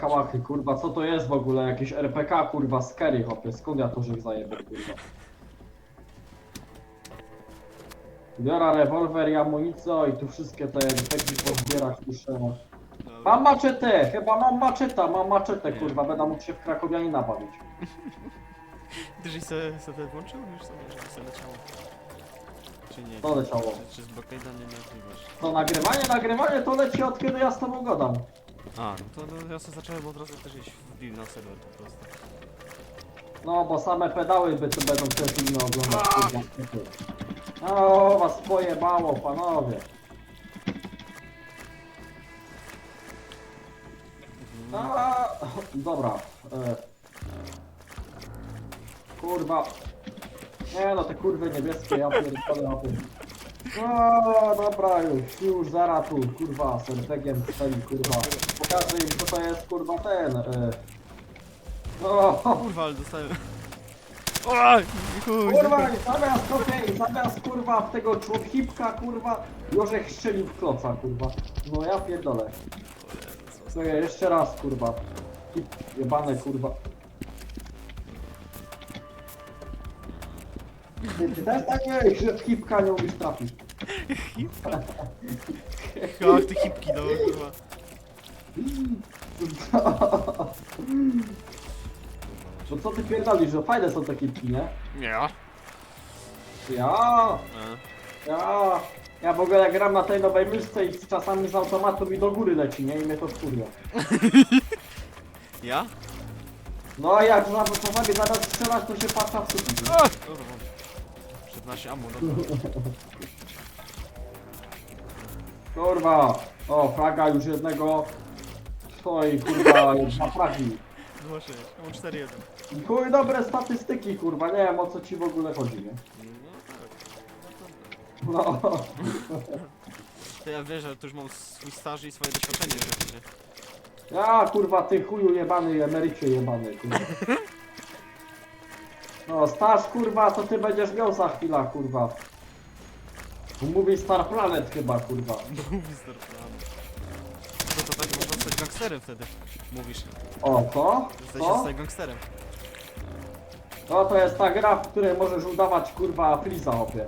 Kałachy, kurwa, co to jest w ogóle? Jakieś RPK, kurwa, scary, hopie, skąd ja to żych zajebę, kurwa? Biorę rewolwer i amunicję i tu wszystkie te RPG pozbierać muszę. Mam maczetę, chyba mam maczeta, mam maczetę, Nie. kurwa, będę mógł się w Krakowianina bawić. Żeś sobie, sobie włączył już sobie, żeby sobie leciało? Czy nie? To leciało. Czy, czy z nie możliwość? To nagrywanie, nagrywanie to leci od kiedy ja z tobą gadam. A, no to no, ja sobie zacząłem od razu też iść wbił na serwer po prostu. No, bo same pedały by tu będą te filmy oglądać, kurwa. O, was pojebało, panowie. A, dobra. E. Kurwa. Nie no, te kurwy niebieskie, ja pierdolę na tym. No dobra już, już zaraz tu, kurwa, z RPG-iem strzeli, kurwa. Pokażę im co to jest, kurwa, ten. E. O, Kurwa, ale dostałem... Oj, chuj, Kurwa, zamiast okej, zamiast kurwa w tego człowieka, kurwa, Jorzek strzelił w kloca, kurwa. No ja pierdolę. Słuchaj, jeszcze raz, kurwa. Hip, jebane, kurwa. Ty, ty też tak nie, że w hipka nie umiesz trafić. Ach, te hipki, no kurwa. No co ty pierdolisz, że fajne są te hipki, nie? Nie. Ja, ja, ja w ogóle gram na tej nowej myszce i czasami z automatu mi do góry leci, nie? I mnie to wkurwia. ja? No a jak za- czasami zamiast strzelać, to się patrza w sufit. Mam. 14 ammo, dobra. Kurwa, o, fraga już jednego. Oj, kurwa, naprawił. 2-6, mam 4-1. Chuj, dobre statystyki, kurwa, nie wiem o co ci w ogóle chodzi, nie? No tak. No, To ja wiesz, że tu już mam swój staż i swoje doświadczenie, że wiecie. ja, kurwa, ty chuju jebany, emerycie jebany, kurwa. No, staż, kurwa, to ty będziesz miał za chwilę, kurwa. Mówi Star Planet chyba, kurwa. Mówi startowany. No to tak można zostać gangsterem wtedy. Mówisz. O, co? Jesteś Co? zostać gangsterem. No to jest ta gra, w której możesz udawać kurwa Friza opie.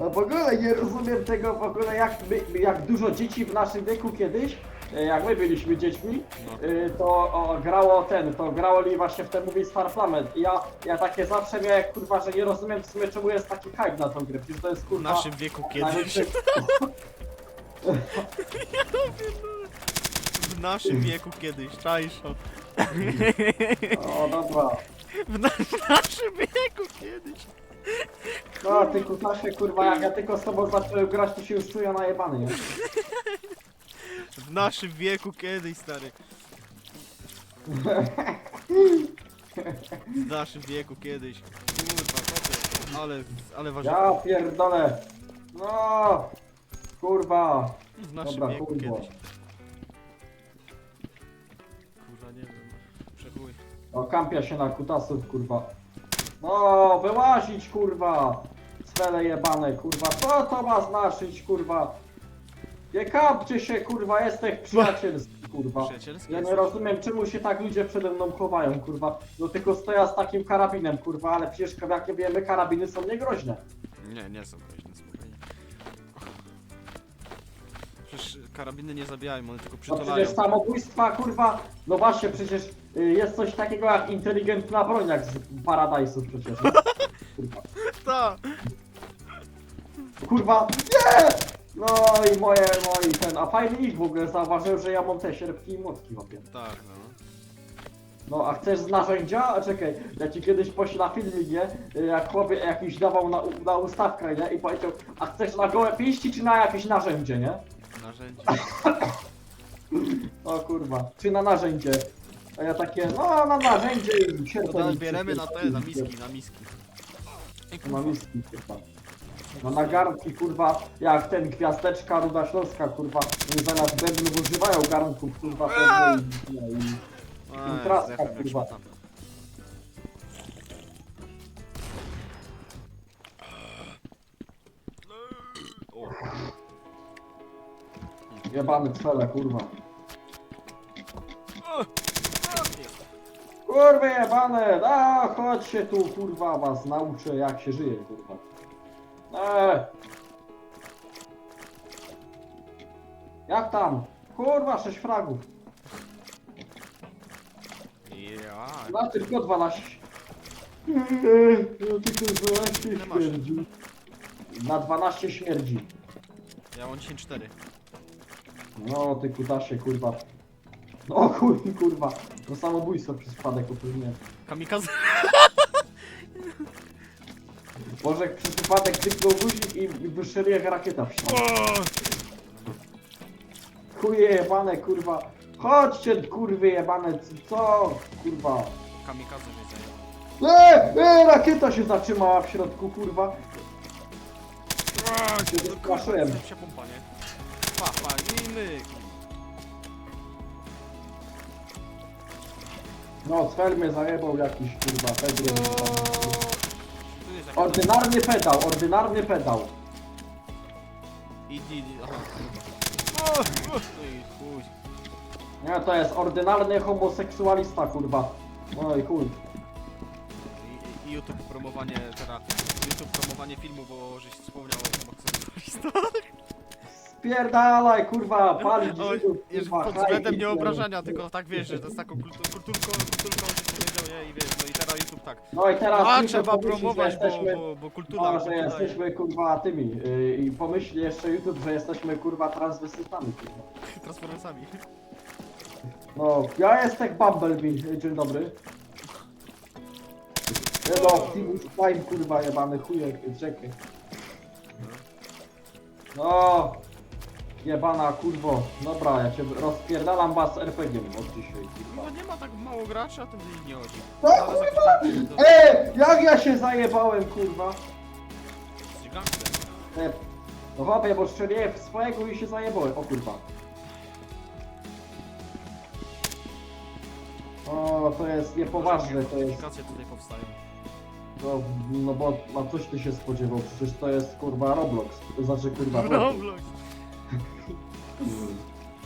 No w ogóle nie rozumiem tego w ogóle jak, my, jak dużo dzieci w naszym wieku kiedyś, jak my byliśmy dziećmi, y, to o, grało ten, to grało li właśnie w ten mówi Planet. I ja, ja takie zawsze miałem kurwa, że nie rozumiem w sumie czemu jest taki hype na tą grę, przecież to jest W kurwa... naszym wieku kiedyś. najlepszy- W naszym wieku kiedyś, czajszo. O dobra. W, na, w naszym wieku kiedyś. No ty kutasie kurwa, jak ja tylko z tobą zacząłem grać, to się już czuję najebany, nie? W naszym wieku kiedyś, stary. W naszym wieku kiedyś. Kurwa, kopie. Ale, ale ważne. Ja pierdolę. No, kurwa. W naszym Dobra, wieku kurwa. kiedyś. Kurwa, nie wiem. Przechuj. O, kampia się na kutasów, kurwa. No, wyłazić, kurwa. Cwele jebane, kurwa. Co to ma znaczyć, kurwa? Nie kampcie się, kurwa, jesteś przyjacielski, kurwa. Przyjacielski Ja nie jesteś? rozumiem, czemu się tak ludzie przede mną chowają, kurwa. No tylko stoja z takim karabinem, kurwa, ale przecież jak wiemy, karabiny są niegroźne. Nie, nie są groźne, spokojnie. Przecież karabiny nie zabijają, one tylko No przytulają. przecież samobójstwa, kurwa, no właśnie, przecież y, jest coś takiego jak inteligentna broń, jak z Paradise'u przecież. Kurwa. Ta! Kurwa, nie! No i moje, moi ten, a fajny ich w ogóle zauważył, że ja mam te sierpki i młotki w opie. Tak, no. No a chcesz z narzędzia? A czekaj, ja ci kiedyś pośla filmik, nie? Jak chłopiec jakiś dawał na, na ustawkę, nie? I powiedział, a chcesz na gołe pięści czy na jakieś narzędzie, nie? Narzędzie. O kurwa, czy na narzędzie? A ja takie, no na narzędzie i To sierpem. teraz bieremy na te, na miski, na miski. Ej, Na kurwa. miski, kurwa. No na garnki, kurwa, jak ten gwiazdeczka Ruda Śląska, kurwa, oni zamiast bębnów używają garnków, kurwa, pewnie i, i, i Ej, traska, zdechłem jak kurwa. szmata. O, jebany cwele, kurwa. Kurwy jebane, a chodźcie tu, kurwa, was nauczę jak się żyje, kurwa. Eee. Jak tam? Kurwa, 6 fragów. Ja. Na tylko 12. Eee, no tylko 12 Ile masz? śmierdzi. Na 12 śmierdzi. Ja mam 10 4. No ty kutasie, kurwa. No chuj, kurwa. To samobójstwo przez przypadek popełniłem. Kamikaze. Może przez przypadek kliknął guzik i, i wystrzelił jak rakieta w ścianę. Chuje jebane, kurwa. Chodźcie, kurwy jebane, co? Kurwa. Kamikaze mnie zajęło. E, e, rakieta się zatrzymała w środku, kurwa. Się wystraszyłem. pa, i myk. No, Sfer mnie zajebał jakiś, kurwa, pedry. Tu jest jakaś... Ordynarny pedał, ordynarny pedał. Idi, idi, aha. O, i chuj. Nie, to jest ordynarny homoseksualista, kurwa. I chuj. I, i YouTube promowanie teraz. YouTube promowanie filmu, bo żeś wspomniał o homoseksualistach. Spierdalaj, kurwa, palić Oj, Żydów, jeszcze kurwa, pod względem Hitler. nieobrażania, tylko tak wiesz, że to jest taką kultu- kulturką, kulturką się powiedział, nie? I wiesz, no i teraz YouTube tak. No i teraz A, muszę trzeba pomyśleć, promować, że bo, jesteśmy, bo, bo kultura, no, że kultura jesteśmy, kurwa, tymi. Yy, I pomyśli jeszcze YouTube, że jesteśmy, kurwa, transwestytami, kurwa. transformersami. No, ja jestem Bumblebee, dzień dobry. Nie no, Optimus Prime, kurwa, jebany chujek, czekaj. No, jebana, kurwo. Dobra, ja cię rozpierdalam was RPG od dzisiaj, No kurwa. nie ma tak mało graczy, a tym nie chodzi. No, Ale kurwa! do- Ej, jak ja się zajebałem, kurwa. Jesteś gangster. E, No chłopie, bo strzeliłem w swojego i się zajebałem, o kurwa. O, to jest niepoważne, to jest... Tutaj powstają. No, no bo no coś ty się spodziewał, przecież to jest kurwa Roblox. To znaczy kurwa Roblox.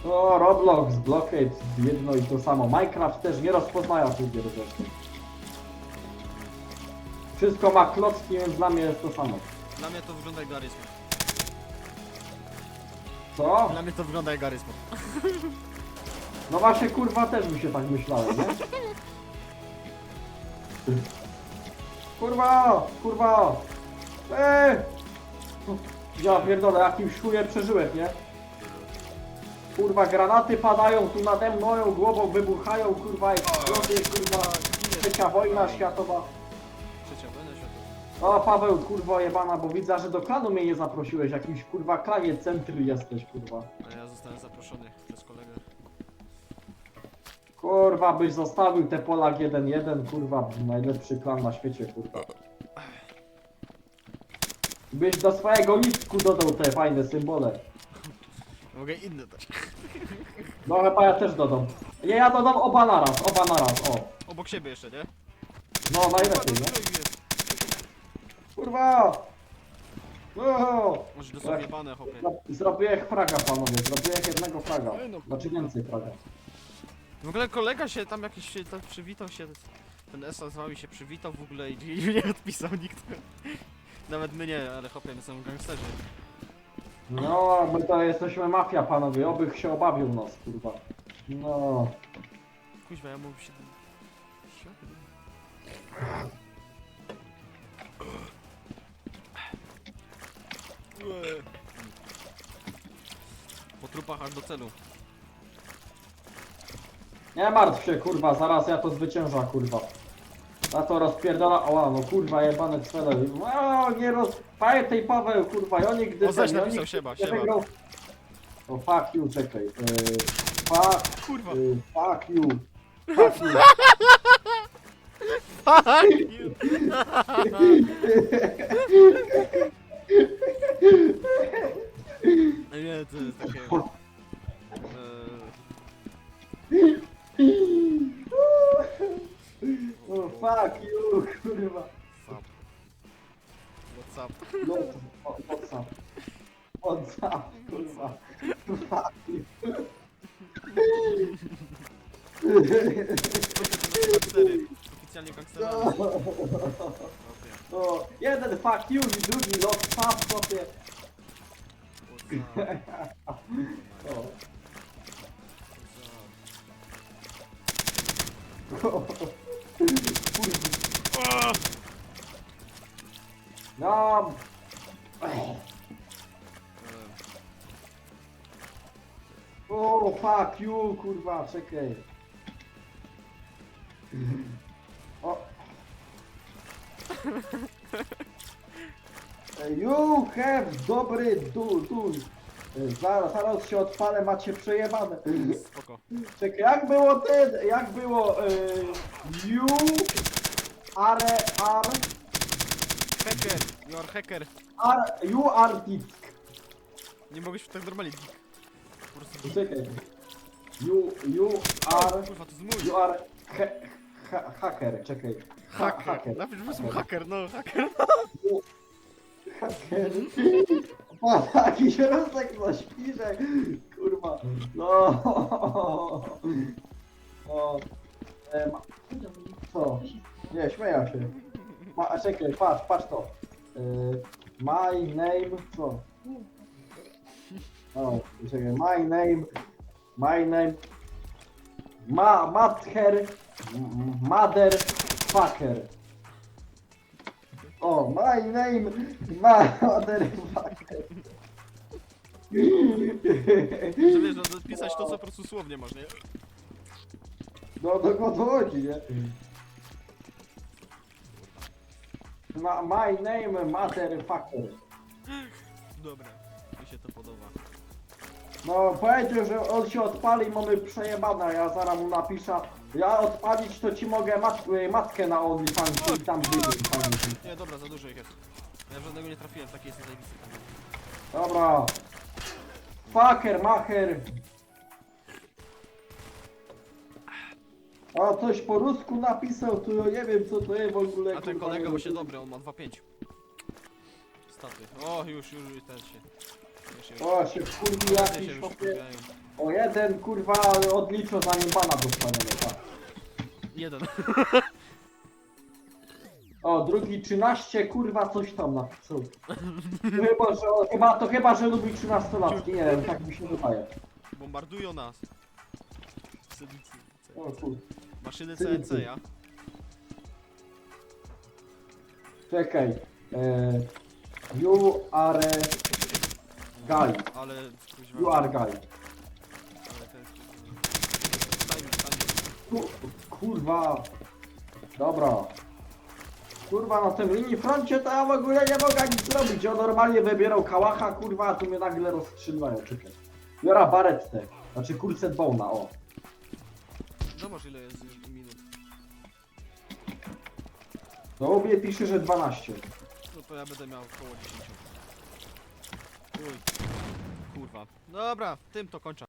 O, Roblox, Blockade, jedno i to samo. Minecraft też nie rozpoznaje tych gier zresztą. Wszystko ma klocki, więc dla mnie jest to samo. Dla mnie to wygląda jak Garysmo. Co? Dla mnie to wygląda jak Garysmo. No właśnie kurwa też mi się tak myślałem, nie? Kurwa! Kurwa! Eee! Ja pierdolę, jakimś chujem przeżyłem, nie? Kurwa, granaty padają tu nade mną, moją głową wybuchają, kurwa, eksplozje, kurwa, trzecia wojna światowa. Trzecia wojna światowa. O, Paweł, kurwa jebana, bo widzę, że do klanu mnie nie zaprosiłeś, jakimś kurwa klanie centry jesteś, kurwa. A ja zostałem zaproszony przez kolegę. Kurwa, byś zostawił te Polak 1-1, kurwa, najlepszy klan na świecie, kurwa. Byś do swojego listku dodał te fajne symbole. Mogę inne dać. No chyba ja też dodam. Nie, ja dodam oba naraz, oba naraz, o. Obok siebie jeszcze, nie? No, najlepiej, no. Kurwa! No! Może dosłownie jebane, hopie. Zro- Zrobiłem fraga, panowie, zrobiłem jednego fraga. No, Znaczy więcej fraga. W ogóle kolega się tam jakiś się tak przywitał się, ten Esa z wami się przywitał w ogóle i, i nie odpisał nikt. Nawet my nie, ale hopie, my są gangsterzy. No, my to jesteśmy mafia, panowie, obych się obawił nas, kurwa. No. Kuźwa, ja mógłbym się... Po trupach aż do celu. Nie martw się, kurwa, zaraz ja to zwycięża, kurwa. Ja to rozpierdala, oła, no kurwa, jebane cele. O, nie roz... Pamiętaj, Paweł, kurwa, ja nigdy... O, zaś ten, ja napisał nigdy siema, siema. wygrał. O, fuck you, czekaj. Yy, fuck, Kurwa! yy, fuck you. Fuck you. Fuck you! Nie, to jest takie... no, jeden fuck you i drugi lot pap sobie. What's up? O. O! No. Eee, O, fuck you, kurwa, czekaj. O. You have dobry du, du. Zaraz, zaraz się odpalę, macie przejebane. Spoko. Czekaj, jak było ten, jak było y, you are, are, Hacker! You are hacker! are, you are dick. Nie mogłeś tak normalnie geek. Po prostu geek. Czekaj. You, you are, Kurwa, to jest mój. you are he, ha, hacker, czekaj. Ha, Hacker. Napisz wysłał hacker, no hacker. Haker. Ma taki środek zaśpi, że kurwa. No. No. E, co? Nie, śmieję się. Ma, a czekaj, patrz, patrz to. E, my name, co? O, czekaj, my name, my name, ma, mather, mother, fucker. O, my name, mother, fucker. Że wiesz, no, pisać to, co po prostu słownie masz, nie? No do kogo chodzi, nie? Ma, my name, motherfucker. Dobra, No powiedział, że on się odpali i mamy przejebane, a ja zaraz mu napiszę. Ja odpalić to ci mogę mat, y, matkę na OnlyFans i tam wyjdzie. Nie, dobra, za dużo ich jest. Ja żadnego nie trafiłem, taki jest zajebisty. Dobra. Fucker, macher. A coś po rusku napisał, to ja nie wiem co to jest w ogóle. A ten kolega właśnie rozumiem. dobry, on ma 2,5. Staty. O, już, już, już ten się. Się, O, się wkurwi się jakiś już chłopie. wkurwiają. O jeden kurwa odliczą zanim bana dostaniemy, tak. Jeden. O, drugi 13 kurwa coś tam napisał. Chyba, że, chyba, to chyba, że lubi 13 latki, nie wiem, tak mi się wydaje. Bombardują nas. O kur... Maszyny CNC, ja? Czekaj. E, you are guy. Ale... kuźwa, You are guy. Ale. Ku- Kurwa. Dobra. Kurwa, na tym linii froncie to ja w ogóle nie mogę nic zrobić. On normalnie wybierał kałacha, kurwa, a tu mnie nagle rozstrzeliwają. Czekaj. Biora baretę. Znaczy kurce Bona, o. Zobacz ile jest minut. No obie pisze, że 12. No to ja będę miał około 10. Kurwa. Dobra, tym to kończę.